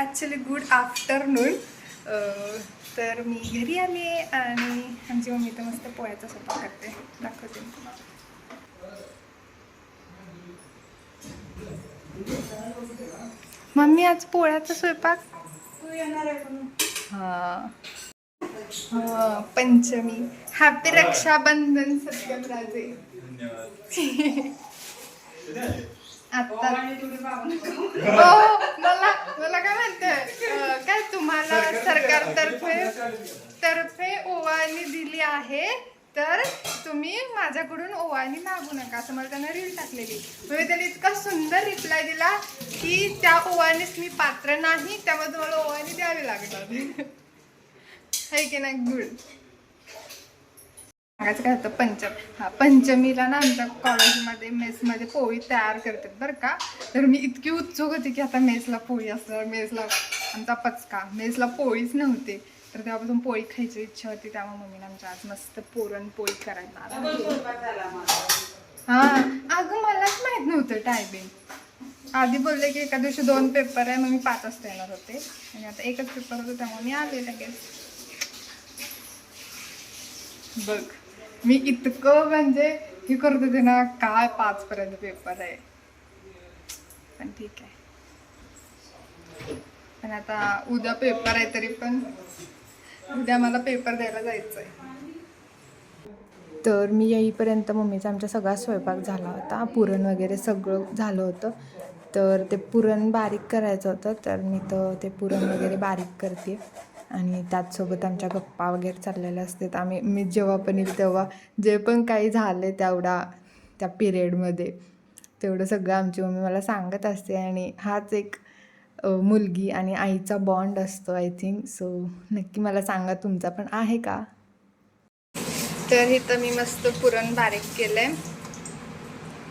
Actually good afternoon तर मी घरी आली आहे आणि आमची मम्मी तर मस्त पोळ्याचा स्वयंपाक करते. दाखवते. मम्मी आज पोळ्याचा स्वयंपाक? तू येणार हा. हा, पंचमी. हॅपी रक्षाबंधन सत्यम राजे आता. तुझे बाबा. हो मला मला काय म्हणते काय तुम्हाला सरकारतर्फे तर्फे ओवाळणी दिली आहे तर तुम्ही माझ्याकडून ओवाळणी मागू नका. असं मला त्यानं रील टाकलेली. म्हणजे त्याने इतका सुंदर रिप्लाय दिला की त्या ओवाळणीस मी पात्र नाही त्यामुळे तुम्हाला ओवाळणी द्यावी लागणार है की नाही? गुड. सांगायचं काय होतं पंचम हा पंचमीला ना आमच्या कॉलेजमध्ये मेसमध्ये पोळी तयार करतात बरं का. तर मी इतकी उत्सुक होती की आता मेसला पोळी असणार मेसला आमचा पचका मेसला पोळीच नव्हते. तर तेव्हापासून पोळी खायची इच्छा होती त्यामुळे मम्मीने आमच्या आज मस्त पुरणपोळी माझा. हा अगं मलाच माहीत नव्हतं टायमिंग आधी बोलले की एका दिवशी दोन पेपर आहे मग मी पाच वाजता येणार होते. आणि आता एकच पेपर होतं त्यामुळे मी आले लगेच. बघ. मी इतकं म्हणजे हे करत होते ना काय पाच पर्यंत पेपर आहे. पण ठीक आहे. पण आता उद्या पेपर आहे तरी पण उद्या मला पेपर द्यायला जायचं आहे तर मी येईपर्यंत मम्मीचा आमचा सगळा स्वयंपाक झाला होता. पुरण वगैरे सगळं झालं होतं. तर ते पुरण बारीक करायचं होतं तर मी तर ते पुरण वगैरे बारीक करते. आणि त्याचसोबत आमच्या गप्पा वगैरे चाललेल्या असतात. आम्ही मी जेव्हा पण येईल तेव्हा जे पण काही झाले तेवढा त्या पिरियडमध्ये तेवढं सगळं आमची मम्मी मला सांगत असते. आणि हाच एक मुलगी आणि आईचा बॉन्ड असतो आय थिंक सो नक्की मला सांगा तुमचा पण आहे का? तर इथं मी मस्त पुरण बारीक केलं आहे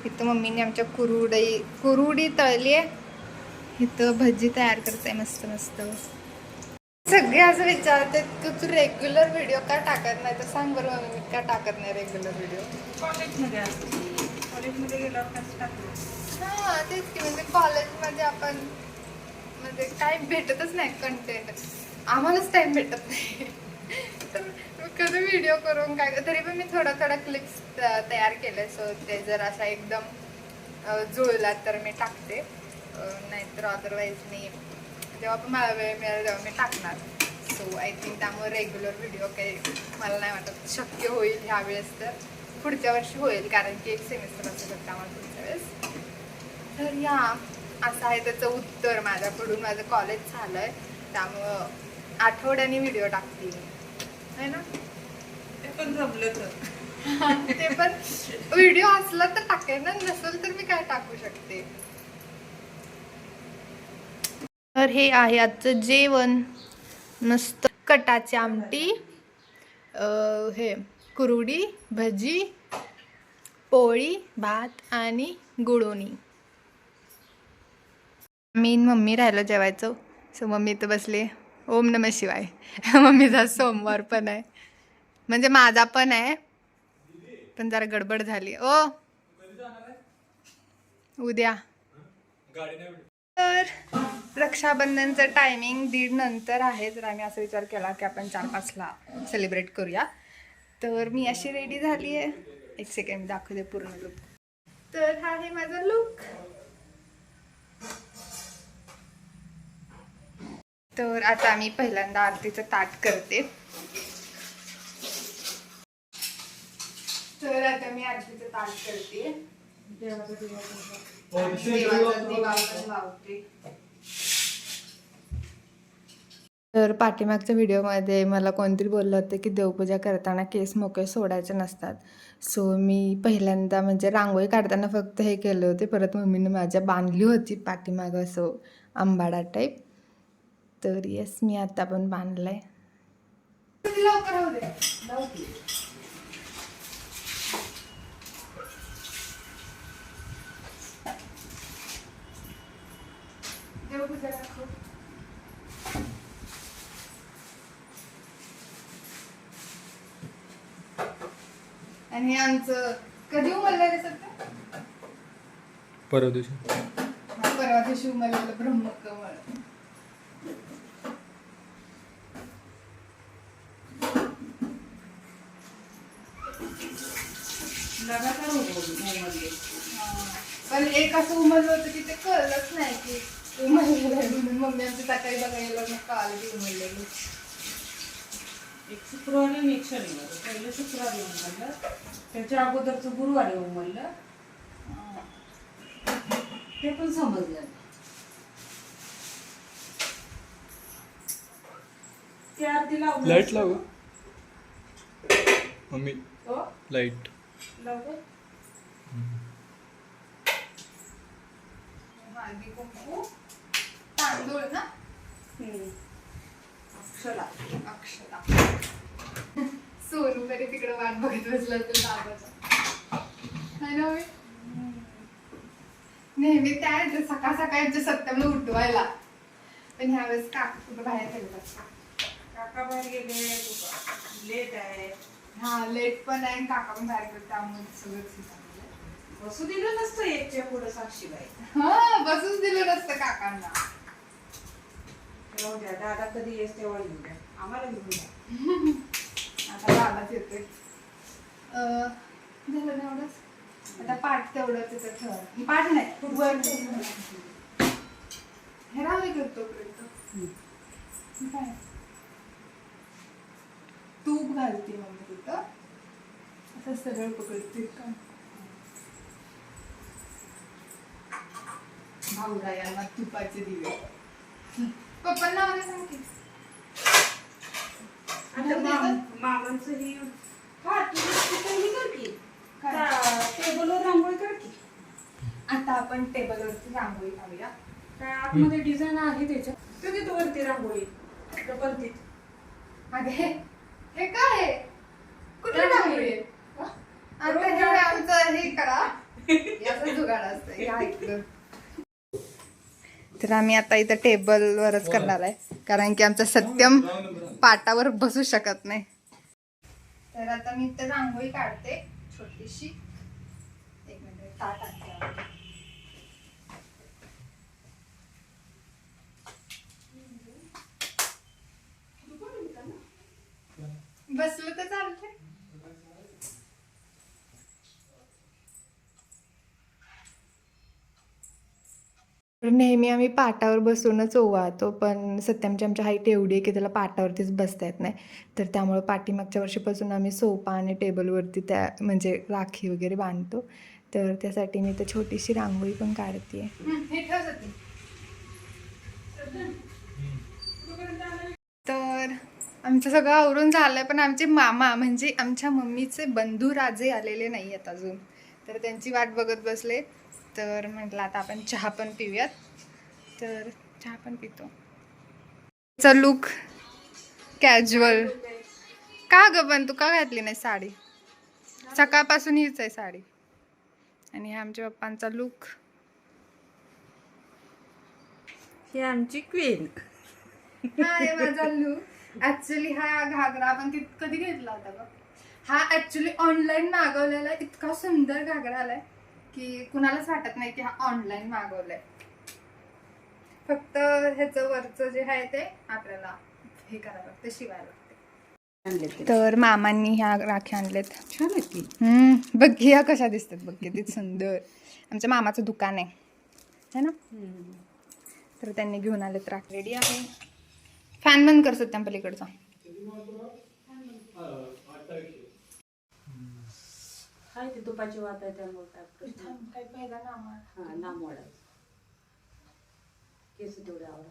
इथं मम्मीने आमच्या कुरुडी कुरुडी तळली आहे इथं भजी तयार करते मस्त मस्त. सगळे असं विचारतात की तू रेग्युलर व्हिडिओ का टाकत नाही? तर सांग बरं मी का टाकत नाही रेग्युलर व्हिडिओ कॉलेजमध्ये कॉलेजमध्ये गेल्यावर हां तेच की म्हणजे कॉलेजमध्ये आपण म्हणजे काय भेटतच नाही कंटेंट आम्हालाच टाईम भेटत नाही. तर कधी व्हिडिओ करून काय तरी पण मी थोडा थोडा क्लिप्स तयार केले सो ते जर असा एकदम जुळला तर मी टाकते. नाहीतर अदरवाईज मी जेव्हा पण मला वेळ मिळेल तेव्हा मी टाकणार. सो आय थिंक त्यामुळे रेग्युलर व्हिडिओ काही मला नाही वाटत शक्य होईल ह्या वेळेस तर. पुढच्या वर्षी होईल कारण की एक सेमिस्टर असू शकतं आम्हाला पुढच्या वेळेस. तर या असं आहे त्याचं उत्तर माझ्याकडून. माझं कॉलेज झालंय. त्यामुळं आठवड्याने व्हिडिओ टाकते मी है ना? ते पण जमलं तर. ते पण व्हिडिओ असला तर टाकेन. ना नसेल तर मी काय टाकू शकते? तर हे आहे आजचं जेवण. मस्त कटाची आमटी हे कुरुडी भजी पोळी भात आणि गुळोणी मी मम्मी राहिलं जेवायचं. सो मम्मी तर बसले ओम नम शिवाय. मम्मीचा सोमवार पण आहे. म्हणजे माझा पण आहे. पण जरा गडबड झाली ओ! उद्या. तर रक्षाबंधनचं टायमिंग दीड नंतर आहे. जर आम्ही असा विचार केला की आपण चार पाचला सेलिब्रेट करूया. तर मी अशी रेडी झाली आहे. एक सेकंड दाखवते पूर्ण लुक तर हा आहे माझा लुक तर आता मी पहिल्यांदा आरतीचं ताट करते. तर आता मी आरतीचं ताट करते. तर पाठीमागच्या व्हिडिओमध्ये मला कोणतरी बोललं होतं की देवपूजा करताना केस मोकळे सोडायचे नसतात. सो मी पहिल्यांदा म्हणजे रांगोळी काढताना फक्त हे केले होते. परत मम्मीने माझ्या बांधली होती पाठीमागं असं आंबाडा टाईप तर येस मी आता पण बांधलं आहे देवपूजा दाखव आणि आमचं कधी उमललं रे सध्या परवा दिवशी. परवा दिवशी उमललेलं ब्रह्मकमळ लगातार उमलले. पण एक असं उमरलं होतं की ते कळलंच नाही की उमरलेलं आहे म्हणून मम्मी आमची सकाळी बघायला मग कळालं की उमरलेलं एक शुक्रवारी आणि एक शनिवार. पहिलं शुक्रवारी उमललं. त्याच्या अगोदरचं गुरुवारी उमललं. ते पण समजलं. ते लावलं लाइट लाव. मम्मी हो? लाइट हळदी कुंकू तांदूळ ना? अक्षरा. अक्षता सोनू तरी तिकडे वाट बघत बसला ना होय? नेहमी त्या येते सकाळ सकाळच्या सत्यमला उठवायला. पण ह्यावेळेस काका कुठं बाहेर गेलं काका बाहेर गेले लेट आहे. हा लेट पण आहे काका पण बाहेर गेले त्यामुळे झालेलं. बसू दिलं नसतं एकच्या पुढे साक्षीबाई. हा बसूच दिलं नसतं काकांना. राहू द्या दादा कधी येस तेव्हा येऊ द्या. आम्हाला घेऊन द्या. आता दादाच येतोय. अं, झालं ना एवढंच? आता पाठ तेवढं तिथं ठेवा. पाठ नाही वर हे राहू दे करतो काय तूप घालते मम्मी तिथं. असं सरळ पकडते. का भाऊरा यांना तुपाचे दिवे. पप्पांना मला सांग की आता माम- मामांचं ही हा तू तिथं ही कर की काय? टेबलवर रांगोळी कर की आता आपण टेबलवरती रांगोळी काढूया. काय आतमध्ये डिझाईन आहे त्याच्यात. तू तिथं वरती रांगोळी. प्रबंधित अगे हे काय आहे? कुठे रांगोळी. रांगोळी आहे? आता हे आमचं हे करा. याचं जुगाड असतं हे ऐकलं. तर आम्ही आता इथं टेबलवरच करणार आहे. कारण की आमचं सत्यम पाटावर बसू शकत नाही. तर आता मी इथं रांगोळी काढते छोटीशी. एक मिनिट ताट आणते बसलं तर चालतंय. तर नेहमी आम्ही पाटावर बसूनच ओवाळतो पण सत्यमची आमच्या हाईट एवढी आहे की त्याला पाटावरतीच बसता येत नाही. तर त्यामुळं पाठीमागच्या वर्षीपासून आम्ही सोफा आणि टेबलवरती त्या म्हणजे राखी वगैरे बांधतो. तर त्यासाठी मी तर छोटीशी रांगोळी पण काढते तर आमचं सगळं आवरून झालं पण आमचे मामा म्हणजे आमच्या मम्मीचे बंधू राजे आलेले नाही आहेत अजून. तर त्यांची वाट बघत बसले तर म्हटलं आता आपण चहा पण पिऊयात. तर चहा पण पितो. चा लुक कॅज्युअल का ग पण? तू का घातली नाही साडी? सकाळपासून हीच आहे साडी. आणि हा आमच्या पप्पांचा लुक ही आमची क्वीन हा माझा लुक ऍक्च्युली हा घागरा आपण कित- कधी घेतला होता ग हा ऍक्च्युली ऑनलाईन मागवलेला इतका सुंदर घागरा आलाय. की कुणालाच वाटत नाही की हा ऑनलाईन मागवलाय. फक्त ह्याचं वरचं जे आहे ते आपल्याला हे करावं लागतं शिवायला तर मामांनी ह्या राख्या आणलेत. छान की हम्म, बघ ह्या कशा दिसतात बघ किती सुंदर. आमच्या मामाचं दुकान आहे. है ना? तर त्यांनी घेऊन आलेत राख. रेडी आहे? फॅन बंद कर सत्याम पलीकडचा. हाय ते तुपाची वात आहे त्यामुळे काय प्रश्न नाही. हा नाम वाढायचं केस तेवढे आवडा.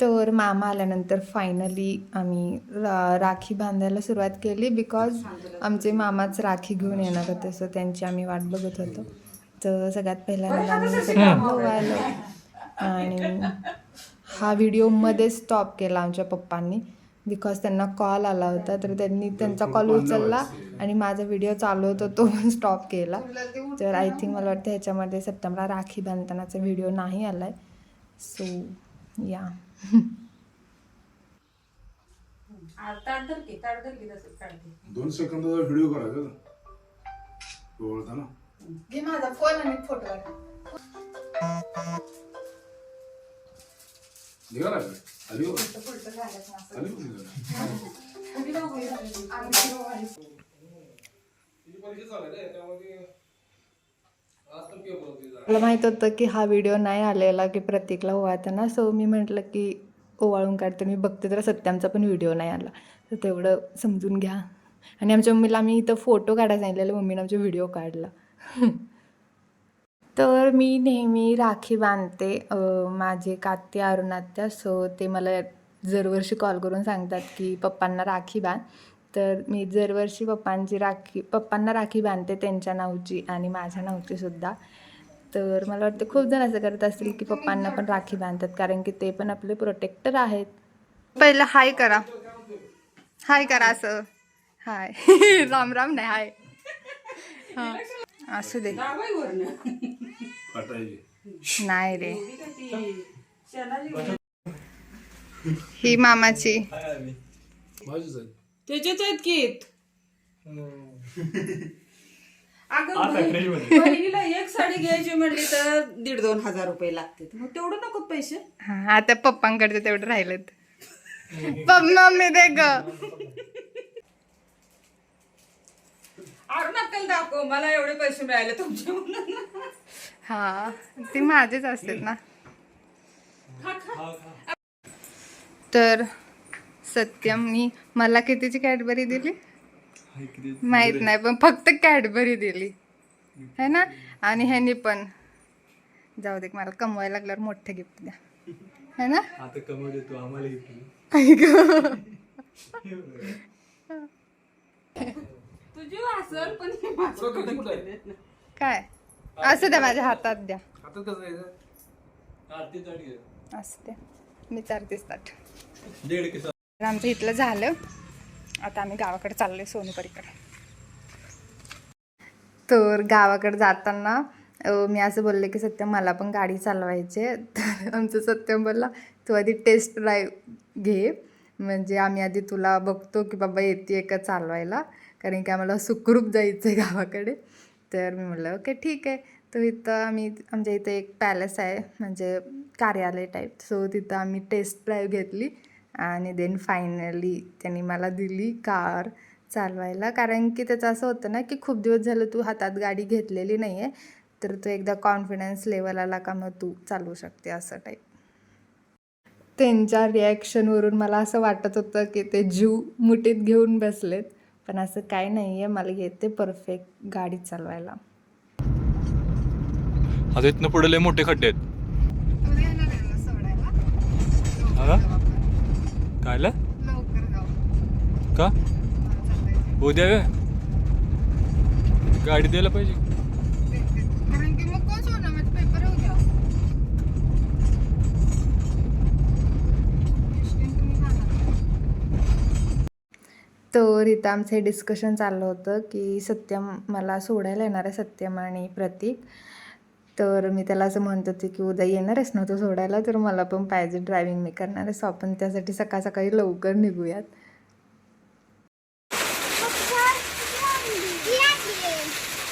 तर मामा आल्यानंतर फायनली आम्ही रा राखी बांधायला सुरुवात केली बिकॉज आमचे मामाच राखी घेऊन येणार होते सो त्यांची आम्ही वाट बघत होतो. तर सगळ्यात पहिल्यांदा आम्ही सगळं ओवाळलं. आणि हा व्हिडिओमध्ये स्टॉप केला आमच्या पप्पांनी. बिकॉज त्यांना कॉल आला होता तर त्यांनी त्यांचा कॉल उचलला आणि माझा व्हिडिओ चालू होता तो पण स्टॉप केला. तर आय थिंक मला वाटतं ह्याच्यामध्ये सप्टेंबरला राखी बांधतानाचा व्हिडिओ नाही आलाय. सो या दोन सेकंदाचा व्हिडिओ करायचा ना. घे माझा फोन आणि फोटो निघाला का? आली हो. आली हो. मला माहीत होतं की हा व्हिडिओ नाही आलेला की प्रतीकला ओवाळता ना. सो मी म्हटलं की ओवाळून काढते. मी बघते तर सत्यामचा पण व्हिडिओ नाही आला. तर तेवढं समजून घ्या. आणि आमच्या मम्मीला आम्ही इथं फोटो काढायला सांगितलेलं. मम्मीनं आमचा व्हिडिओ काढला. तर मी नेहमी राखी बांधते माझे कात्या अरुणात्या. सो ते मला दरवर्षी कॉल करून सांगतात की पप्पांना राखी बांध. तर मी दरवर्षी पप्पांची राखी पप्पांना राखी बांधते त्यांच्या नावची आणि माझ्या नावची सुद्धा. तर मला वाटतं खूप जण असं करत असतील की पप्पांना पण राखी बांधतात कारण की ते पण आपले प्रोटेक्टर आहेत. पहिलं हाय करा. हाय करा असं. हाय राम राम नाही हाय हां. असू दे. नाही रे. ही मामाची. त्याच्यात आहेत. की? एक साडी घ्यायची म्हणली तर दीड दोन हजार रुपये लागते मग तेवढं नको पैसे. हा आता पप्पांकडचे तेवढं राहिलेत. पप्पा मम्मी दे ग. अरुणाकल दाखव मला एवढे पैसे मिळाले तुमचे म्हणून. हा ती माझेच असतात ना. खा, खा. तर सत्यमनी मला कितीची कॅडबरी दिली? माहीत नाही पण फक्त कॅडबरी दिली. है ना? आणि ह्यानी पण. जाऊ दे मला कमवायला लागल्यावर मोठं गिफ्ट द्या. है ना? आता कमव देतो आम्हाला घेतली तुझी असल पण हे माझं तुला किती कुठं आहे? काय? असं द्या माझ्या हातात. द्या. हातात कसं आहे आरती ताट घे. असं द्या मी ताट. दीड किसा तर आमचं इथलं झालं. आता आम्ही गावाकडे चाललोय सोनपरीकडे. तर गावाकडे जाताना अं, मी असं बोलले की सत्यम मला पण गाडी चालवायची आहे. तर आमचं सत्यम बोलला तू आधी टेस्ट ड्राईव्ह घे. म्हणजे आम्ही आधी तुला बघतो की बाबा येते का चालवायला. कारण की आम्हाला सुखरूप जायचं आहे गावाकडे. तर मी म्हटलं ओके ठीक आहे. तर इथं आम्ही आमच्या इथे एक पॅलेस आहे म्हणजे कार्यालय टाईप सो तिथं आम्ही टेस्ट ड्राईव्ह घेतली आणि देन फायनली त्यांनी मला दिली कार चालवायला. कारण की त्याचं असं होतं ना की खूप दिवस झालं तू हातात गाडी घेतलेली नाही आहे तर तो एकदा कॉन्फिडन्स लेवल आला का मग तू चालवू शकते असं टाईप त्यांच्या रिॲक्शनवरून मला असं वाटत होतं की ते जीव मुठीत घेऊन बसलेत. पण असं काही नाही आहे मला येते परफेक्ट गाडी चालवायला. आता इथनं पुढे लय मोठे खड्डे आहेत. हा? कायला? का? उद्या गाडी द्यायला पाहिजे कारण की मग कोण सोडणार माझे पेपर उद्या तर इथं आमचं हे डिस्कशन चाललं होतं की सत्यम मला सोडायला येणार आहे सत्यम आणि प्रतीक. तर मी त्याला असं म्हणत होते की उद्या येणार आहेस ना तू सोडायला तर मला पण पाहिजे ड्रायव्हिंग मी करणार आहे सो आपण त्यासाठी सकाळ सकाळी लवकर निघूयात.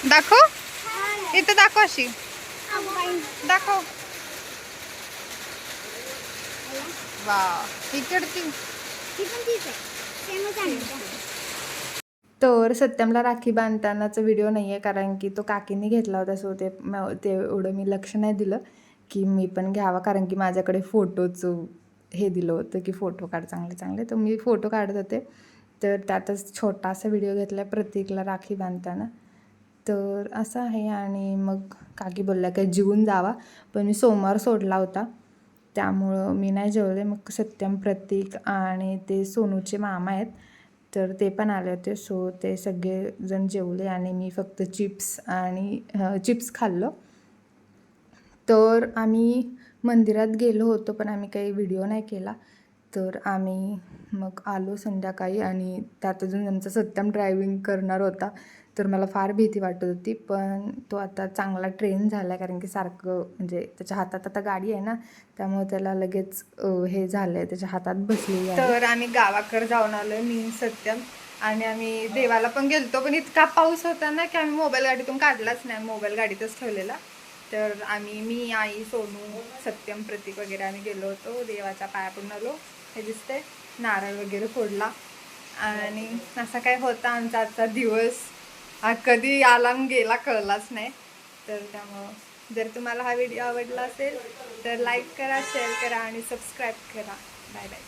दाखव. इथं दाखव अशी. दाखव. वा इकडची तर सत्यमला राखी बांधतानाचा व्हिडिओ नाही आहे कारण की तो काकींनी घेतला होता सो ते म- ते एवढं मी लक्ष नाही दिलं की मी पण घ्यावा कारण की माझ्याकडे फोटोचं हे दिलं होतं की फोटो काढ चांगले चांगले. तर मी फोटो काढत होते. तर त्यातच छोटासा व्हिडिओ घेतला प्रतीकला राखी बांधताना. तर असं आहे आणि मग काकी बोलल्या काय जीवन जावा. पण मी सोमवार सोडला होता. त्यामुळं मी नाही जेवले. मग सत्यम प्रतीक आणि ते सोनूचे मामा आहेत. तर ते पण आले होते. सो ते सगळेजण जेवले आणि मी फक्त चिप्स आणि चिप्स खाल्लं. तर आम्ही मंदिरात गेलो होतो पण आम्ही काही व्हिडिओ नाही केला. तर आम्ही मग आलो संध्याकाळी आणि त्यात अजून आमचा सत्यम ड्रायव्हिंग करणार होता. तर मला फार भीती वाटत होती पण तो आता चांगला ट्रेन झाला आहे कारण की सारखं म्हणजे त्याच्या हातात आता गाडी आहे ना त्यामुळे त्याला लगेच हे झालं आहे त्याच्या हातात बसली तर आम्ही गावाकडे जाऊन आलो मी सत्यम आणि आम्ही देवाला पण गेलतो पण इतका पाऊस होता ना की आम्ही मोबाईल गाडीतून काढलाच नाही मोबाईल गाडीतच ठेवलेला. तर आम्ही मी आई सोनू सत्यम प्रतीक वगैरे आम्ही गेलो होतो देवाच्या पाया पडून आलो हे दिसते नारळ वगैरे फोडला. आणि असा काय होता आमचा आजचा दिवस. हा कधी आला गेला कळलाच नाही. तर त्यामुळं जर तुम्हाला हा व्हिडिओ आवडला असेल तर लाईक करा शेअर करा आणि सबस्क्राईब करा. Bye bye